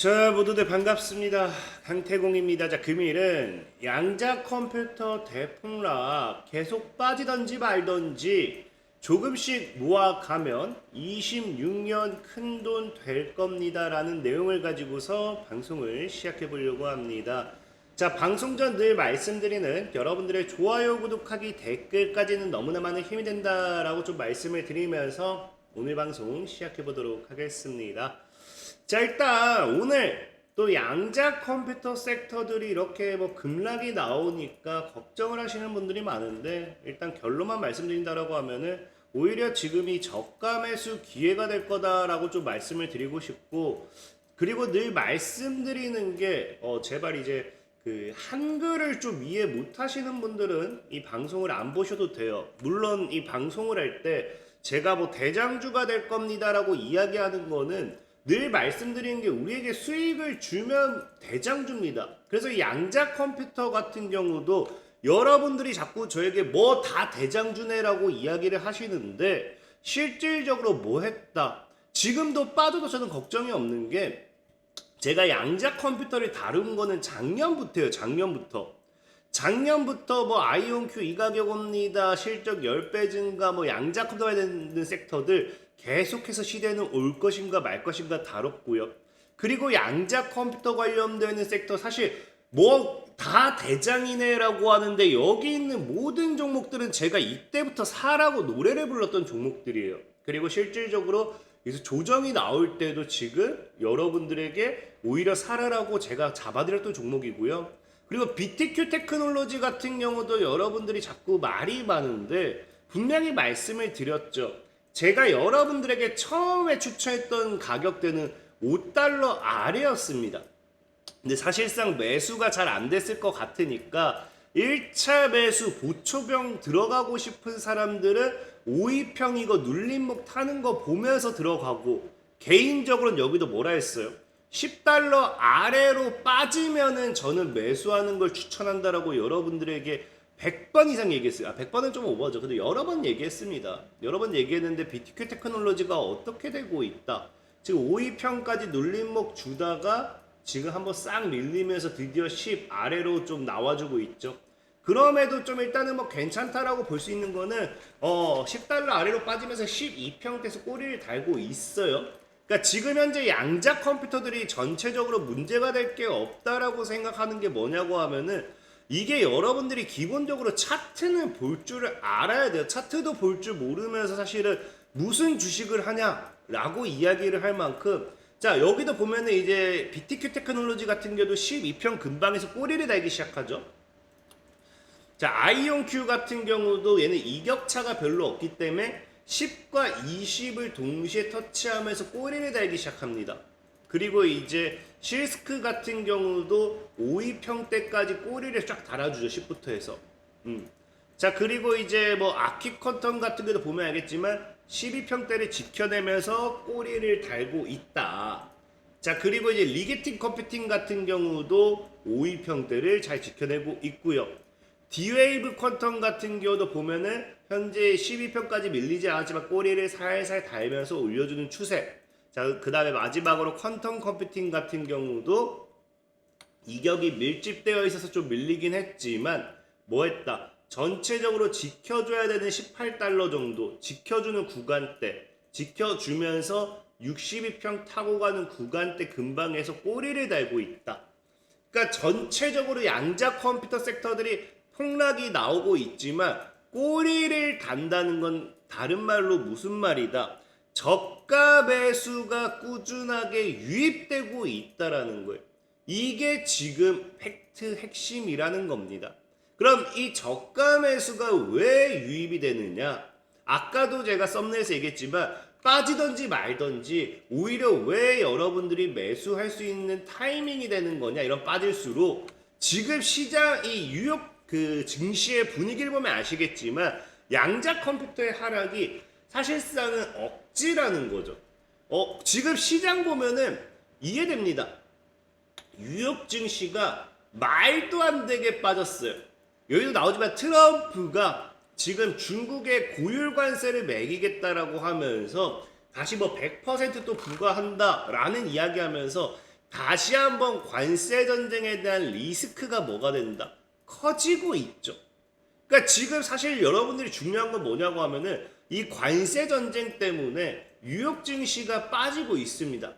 자 모두들 반갑습니다. 강태공입니다. 자 금일은 양자 컴퓨터 대폭락 계속 빠지던지 말던지 조금씩 모아가면 26년 큰 돈 될 겁니다 라는 내용을 가지고서 방송을 시작해 보려고 합니다. 자 방송 전 늘 말씀드리는 여러분들의 좋아요 구독하기 댓글까지는 너무나 많은 힘이 된다라고 좀 말씀을 드리면서 오늘 방송 시작해 보도록 하겠습니다 자 일단 오늘 또 양자 컴퓨터 섹터들이 이렇게 뭐 급락이 나오니까 걱정을 하시는 분들이 많은데 일단 결론만 말씀드린다라고 하면은 오히려 지금이 저가 매수 기회가 될 거다라고 좀 말씀을 드리고 싶고 그리고 늘 말씀드리는 게 어, 제발 이제 그 한글을 좀 이해 못 하시는 분들은 이 방송을 안 보셔도 돼요. 물론 이 방송을 할 때 제가 뭐 대장주가 될 겁니다라고 이야기하는 거는 늘 말씀드리는 게 우리에게 수익을 주면 대장주입니다. 그래서 이 양자 컴퓨터 같은 경우도 여러분들이 자꾸 저에게 뭐 다 대장주네라고 이야기를 하시는데 실질적으로 뭐 했다. 지금도 빠져도 저는 걱정이 없는 게 제가 양자 컴퓨터를 다룬 거는 작년부터예요. 작년부터. 작년부터 뭐 아이온큐 이 가격입니다. 실적 10배 증가 뭐 양자 컴퓨터에 되는 섹터들 계속해서 시대는 올 것인가 말 것인가 다뤘고요. 그리고 양자 컴퓨터 관련되는 섹터 사실 뭐 다 대장이네라고 하는데 여기 있는 모든 종목들은 제가 이때부터 사라고 노래를 불렀던 종목들이에요. 그리고 실질적으로 그래서 조정이 나올 때도 지금 여러분들에게 오히려 사라라고 제가 잡아드렸던 종목이고요. 그리고 BTQ 테크놀로지 같은 경우도 여러분들이 자꾸 말이 많은데 분명히 말씀을 드렸죠. 제가 여러분들에게 처음에 추천했던 가격대는 5달러 아래였습니다. 근데 사실상 매수가 잘 안 됐을 것 같으니까 1차 매수 보초병 들어가고 싶은 사람들은 5위평 이거 눌림목 타는 거 보면서 들어가고 개인적으로는 여기도 뭐라 했어요? 10달러 아래로 빠지면은 저는 매수하는 걸 추천한다라고 여러분들에게 100번 이상 얘기했어요. 아, 100번은 좀 오버죠. 근데 여러 번 얘기했습니다. 여러 번 얘기했는데 BTQ 테크놀로지가 어떻게 되고 있다. 지금 5위평까지 눌림목 주다가 지금 한번 싹 밀리면서 드디어 10 아래로 좀 나와주고 있죠. 그럼에도 좀 일단은 뭐 괜찮다라고 볼 수 있는 거는 어 10달러 아래로 빠지면서 12평대에서 꼬리를 달고 있어요. 그러니까 지금 현재 양자 컴퓨터들이 전체적으로 문제가 될 게 없다라고 생각하는 게 뭐냐고 하면은 이게 여러분들이 기본적으로 차트는 볼 줄을 알아야 돼요. 차트도 볼 줄 모르면서 사실은 무슨 주식을 하냐라고 이야기를 할 만큼 자 여기도 보면은 이제 BTQ 테크놀로지 같은 경우도 12평 근방에서 꼬리를 달기 시작하죠. 자 아이온 Q 같은 경우도 얘는 이격차가 별로 없기 때문에 10과 20을 동시에 터치하면서 꼬리를 달기 시작합니다. 그리고 이제 실스크 같은 경우도 5위평대까지 꼬리를 쫙 달아주죠 10부터 해서. 음. 자 그리고 이제 뭐 아키 컨턴 같은 것도 보면 알겠지만 12평대를 지켜내면서 꼬리를 달고 있다. 자 그리고 이제 리게팅 컴퓨팅 같은 경우도 5위평대를 잘 지켜내고 있고요. 디웨이브 퀀텀 같은 경우도 보면은 현재 12평까지 밀리지 않았지만 꼬리를 살살 달면서 올려주는 추세. 자, 그 다음에 마지막으로 퀀텀 컴퓨팅 같은 경우도 이격이 밀집되어 있어서 좀 밀리긴 했지만 뭐 했다? 전체적으로 지켜줘야 되는 18달러 정도 지켜주는 구간대 지켜주면서 62평 타고 가는 구간대 근방에서 꼬리를 달고 있다. 그러니까 전체적으로 양자 컴퓨터 sektor들이 폭락이 나오고 있지만 꼬리를 단다는 건 다른 말로 무슨 말이다. 저가 매수가 꾸준하게 유입되고 있다라는 거예요. 이게 지금 팩트 핵심이라는 겁니다. 그럼 이 저가 매수가 왜 유입이 되느냐? 아까도 제가 썸네일에서 얘기했지만 빠지던지 말던지 오히려 왜 여러분들이 매수할 수 있는 타이밍이 되는 거냐 이런 빠질수록 지금 시장 이 유역 그 증시의 분위기를 보면 아시겠지만 양자 컴퓨터의 하락이 사실상은 억지라는 거죠. 어, 지금 시장 보면은 이해됩니다. 뉴욕 증시가 말도 안 되게 빠졌어요. 여기도 나오지만 트럼프가 지금 중국에 고율 관세를 매기겠다라고 하면서 다시 뭐 100%또 부과한다라는 이야기하면서 다시 한번 관세 전쟁에 대한 리스크가 뭐가 된다? 커지고 있죠. 그러니까 지금 사실 여러분들이 중요한 건 뭐냐고 하면은 이 관세 전쟁 때문에 뉴욕 증시가 빠지고 있습니다.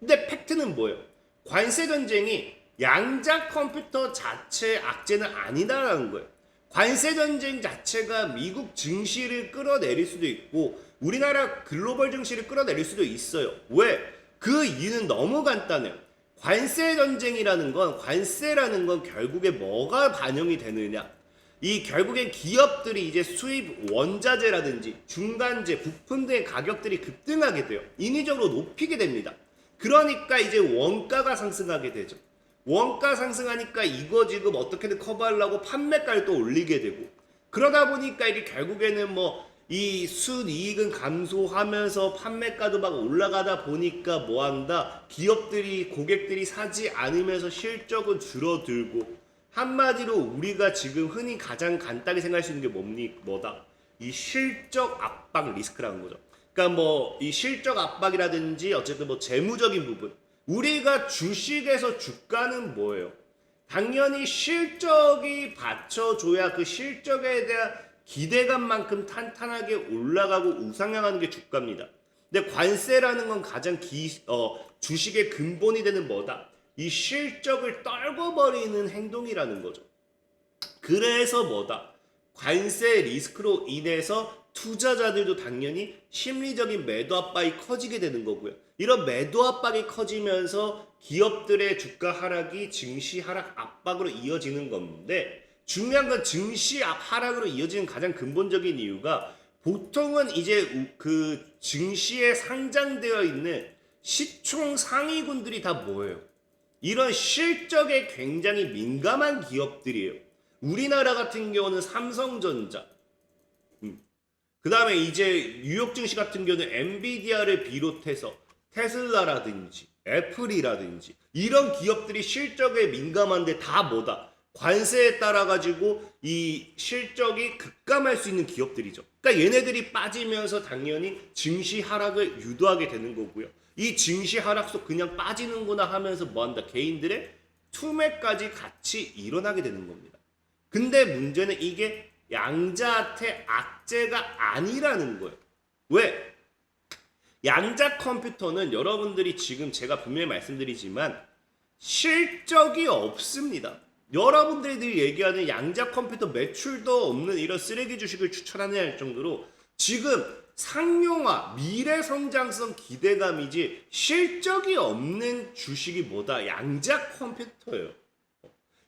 근데 팩트는 뭐예요? 관세 전쟁이 양자 컴퓨터 자체의 악재는 아니다라는 거예요. 관세 전쟁 자체가 미국 증시를 끌어내릴 수도 있고 우리나라 글로벌 증시를 끌어내릴 수도 있어요. 왜? 그 이유는 너무 간단해요. 관세 전쟁이라는 건 관세라는 건 결국에 뭐가 반영이 되느냐? 이 결국엔 기업들이 이제 수입 원자재라든지 중간재, 부품 등의 가격들이 급등하게 돼요. 인위적으로 높이게 됩니다. 그러니까 이제 원가가 상승하게 되죠. 원가 상승하니까 이거 지금 어떻게든 커버하려고 판매가를 또 올리게 되고 그러다 보니까 이게 결국에는 뭐 이 순이익은 감소하면서 판매가도 막 올라가다 보니까 뭐 한다 기업들이 고객들이 사지 않으면서 실적은 줄어들고 한마디로 우리가 지금 흔히 가장 간단히 생각할 수 있는 게 뭡니 뭐다 이 실적 압박 리스크라는 거죠. 그러니까 뭐 이 실적 압박이라든지 어쨌든 뭐 재무적인 부분 우리가 주식에서 주가는 뭐예요? 당연히 실적이 받쳐줘야 그 실적에 대한 기대감만큼 탄탄하게 올라가고 우상향하는 게 주가입니다. 근데 관세라는 건 가장 기, 어, 주식의 근본이 되는 뭐다? 이 실적을 떨궈버리는 행동이라는 거죠. 그래서 뭐다? 관세 리스크로 인해서 투자자들도 당연히 심리적인 매도 압박이 커지게 되는 거고요. 이런 매도 압박이 커지면서 기업들의 주가 하락이 증시 하락 압박으로 이어지는 건데 중요한 건 증시 압- 하락으로 이어지는 가장 근본적인 이유가 보통은 이제 우- 그 증시에 상장되어 있는 시총 상위군들이 다 뭐예요? 이런 실적에 굉장히 민감한 기업들이에요. 우리나라 같은 경우는 삼성전자, 그 다음에 이제 뉴욕 증시 같은 경우는 엔비디아를 비롯해서 테슬라라든지 애플이라든지 이런 기업들이 실적에 민감한데 다 뭐다? 관세에 따라 가지고 이 실적이 급감할 수 있는 기업들이죠. 그러니까 얘네들이 빠지면서 당연히 증시 하락을 유도하게 되는 거고요. 이 증시 하락 속 그냥 빠지는구나 하면서 뭐한다? 개인들의 투매까지 같이 일어나게 되는 겁니다. 근데 문제는 이게 양자한테 악재가 아니라는 거예요. 왜? 양자 컴퓨터는 여러분들이 지금 제가 분명히 말씀드리지만 실적이 없습니다. 여러분들이 얘기하는 양자 컴퓨터 매출도 없는 이런 쓰레기 주식을 추천하느냐 할 정도로 지금 상용화, 미래 성장성 기대감이지 실적이 없는 주식이 뭐다? 양자 컴퓨터예요.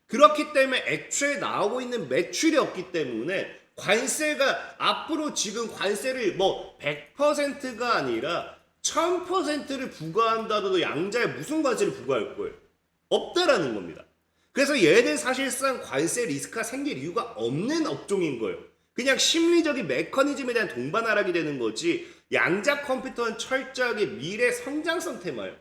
그렇기 때문에 애초에 나오고 있는 매출이 없기 때문에 관세가 앞으로 지금 관세를 뭐 100%가 아니라 1000%를 부과한다도 양자에 무슨 관세를 부과할 거예요? 없다라는 겁니다. 그래서 얘는 사실상 관세 리스크가 생길 이유가 없는 업종인 거예요. 그냥 심리적인 메커니즘에 대한 동반 하락이 되는 거지 양자 컴퓨터는 철저하게 미래 성장성 테마예요.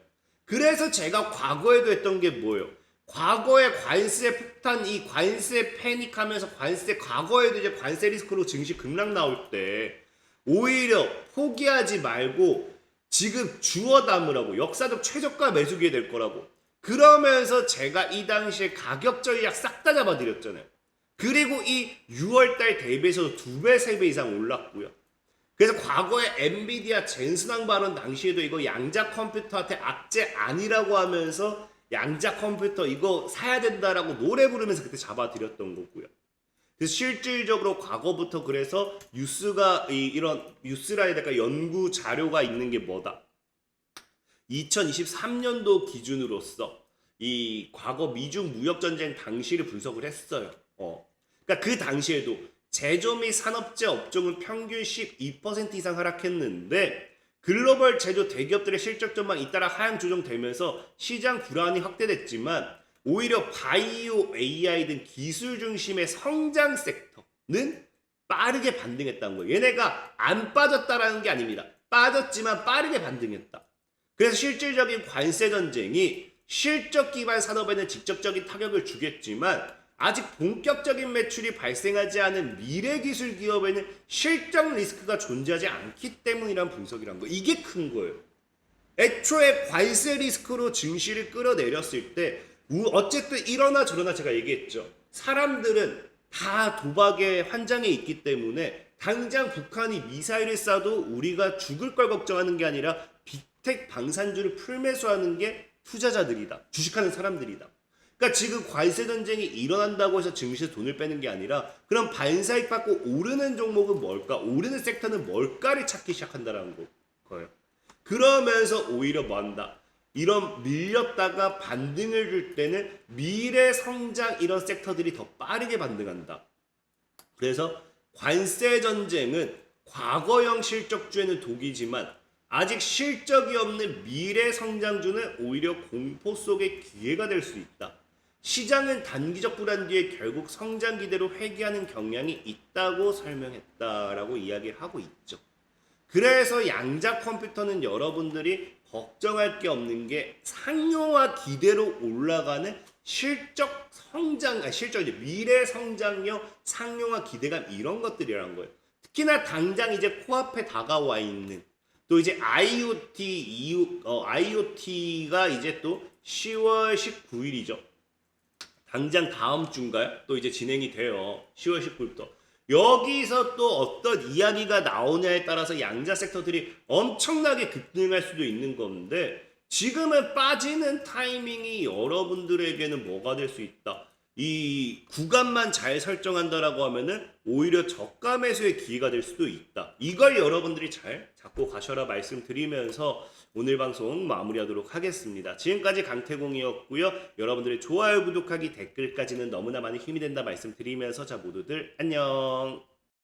그래서 제가 과거에도 했던 게 뭐예요? 과거에 관세 폭탄, 이 관세 패닉하면서 관세, 과거에도 이제 관세 리스크로 증시 급락 나올 때 오히려 포기하지 말고 지금 주워 담으라고 역사적 최저가 매수기에 될 거라고 그러면서 제가 이 당시에 가격 전략 싹 다 잡아드렸잖아요. 그리고 이 6월달 대비해서 두 배, 세배 이상 올랐고요. 그래서 과거에 엔비디아 젠슨왕 발언 당시에도 이거 양자 컴퓨터한테 악재 아니라고 하면서 양자 컴퓨터 이거 사야 된다라고 노래 부르면서 그때 잡아드렸던 거고요. 그래서 실질적으로 과거부터 그래서 뉴스가 이, 이런 뉴스라 해야 될까 연구 자료가 있는 게 뭐다? 2023년도 기준으로서 이 과거 미중 무역 전쟁 당시를 분석을 했어요. 어. 그러니까 그 당시에도 제조 및 산업재 업종은 평균씩 2% 이상 하락했는데 글로벌 제조 대기업들의 실적 전망 잇따라 하향 조정되면서 시장 불안이 확대됐지만 오히려 바이오 AI 등 기술 중심의 성장 섹터는 빠르게 반등했다는 거예요. 얘네가 안 빠졌다라는 게 아닙니다. 빠졌지만 빠르게 반등했다. 그래서 실질적인 관세 전쟁이 실적 기반 산업에는 직접적인 타격을 주겠지만 아직 본격적인 매출이 발생하지 않은 미래 기술 기업에는 실적 리스크가 존재하지 않기 때문이란 분석이란 거. 이게 큰 거예요. 애초에 관세 리스크로 증시를 끌어내렸을 때 우- 어쨌든 이러나 저러나 제가 얘기했죠. 사람들은 다 도박의 환장에 있기 때문에 당장 북한이 미사일을 쏴도 우리가 죽을 걸 걱정하는 게 아니라 빅텍 방산주를 풀매수하는 게 투자자들이다. 주식하는 사람들이다. 그러니까 지금 관세 전쟁이 일어난다고 해서 증시에서 돈을 빼는 게 아니라 그럼 반사익 받고 오르는 종목은 뭘까? 오르는 섹터는 뭘까를 찾기 시작한다라는 거- 거예요. 그러면서 오히려 뭐 한다? 이런 밀렸다가 반등을 줄 때는 미래 성장 이런 섹터들이 더 빠르게 반등한다. 그래서 관세 전쟁은 과거형 실적주에는 독이지만 아직 실적이 없는 미래 성장주는 오히려 공포 속의 기회가 될 수 있다. 시장은 단기적 불안 뒤에 결국 성장 기대로 회귀하는 경향이 있다고 설명했다라고 이야기를 하고 있죠. 그래서 양자 컴퓨터는 여러분들이 걱정할 게 없는 게 상용화 기대로 올라가는 실적 성장, 아 실적이 미래 성장력, 상용화 기대감 이런 것들이란 거예요. 특히나 당장 이제 코앞에 다가와 있는 또 이제 IoT 이후 어, IoT가 이제 또 10월 19일이죠. 당장 다음 주인가요? 또 이제 진행이 돼요. 10월 19일부터. 여기서 또 어떤 이야기가 나오냐에 따라서 양자 섹터들이 엄청나게 급등할 수도 있는 건데 지금은 빠지는 타이밍이 여러분들에게는 뭐가 될 수 있다. 이 구간만 잘 설정한다라고 하면은 오히려 저가 매수의 기회가 될 수도 있다. 이걸 여러분들이 잘 잡고 가셔라 말씀드리면서 오늘 방송 마무리하도록 하겠습니다. 지금까지 강태공이었고요. 여러분들의 좋아요, 구독하기, 댓글까지는 너무나 많은 힘이 된다 말씀드리면서 자 모두들 안녕.